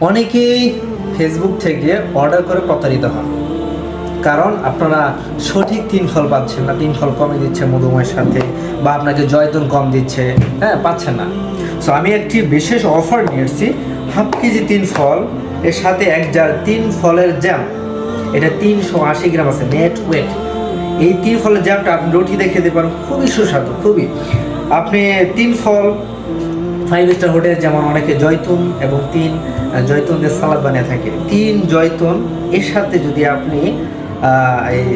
অনেকেই ফেসবুক থেকে অর্ডার করে প্রতারিত হন। কারণ আপনারা সঠিক তিন ফল পাচ্ছেন না, তিন ফল কমে দিচ্ছে মধুময়ের সাথে বা আপনাকে জয়তুন কম দিচ্ছে হ্যাঁ পাচ্ছেন না। সো আমি একটি বিশেষ অফার নিয়ে এসেছি, হাফ কেজি তিন ফল, এর সাথে এক জার তিন ফলের জ্যাম এটা তিনশো আশি গ্রাম আছে নেট ওয়েট এই তিন ফলের জ্যামটা আপনি রুটি দেখে খেতে পারেন, খুবই সুস্বাদু, খুবই। আপনি তিন ফল ফাইভ স্টার হোটেল যেমন অনেকে জয়তুন এবং তিন জয়তুন দিয়ে সালাদ বানিয়ে থাকে। তিন জয়তুন, এর সাথে যদি আপনি এই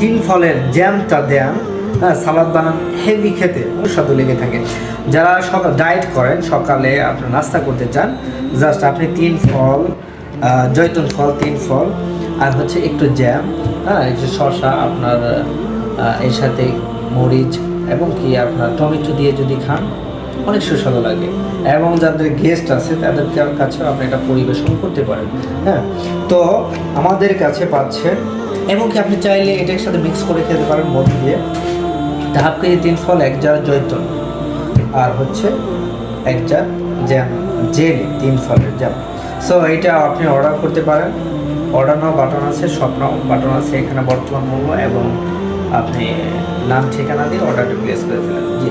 তিন ফলের জ্যামটা দেন হ্যাঁ সালাদ বানান হেভি খেতে, সুস্বাদু লেগে থাকে। যারা সকাল ডায়েট করেন, সকালে আপনার নাস্তা করতে চান, জাস্ট আপনি তিন ফল জয়তুন ফল, তিন ফল, আর হচ্ছে একটু জ্যাম হ্যাঁ একটু শশা আপনার এর সাথে মরিচ এবং কি আপনার টমেটো দিয়ে যদি খান অনেক সুস্বাদু লাগে। এবং যাদের গেস্ট আছে, তাদের কাছেও আপনি এটা পরিবেশন করতে পারেন হ্যাঁ? তো আমাদের কাছে পাচ্ছেন, এবং কি আপনি চাইলে এটার সাথে মিক্স করে খেতে পারেন, মধু দিয়ে। হাফ কেজি তিন ফল, এক জার জৈতন আর হচ্ছে এক জার জ্যাম জেলি তিন ফলের জ্যাম সো এটা আপনি অর্ডার করতে পারেন। অর্ডার নাও বাটন আছে স্বপ্ন বাটন আছে, এখানে বর্তমান মূল্য এবং আপনি নাম, ঠিকানা দিয়ে অর্ডারটি প্লেস করে ফেলেন। জি।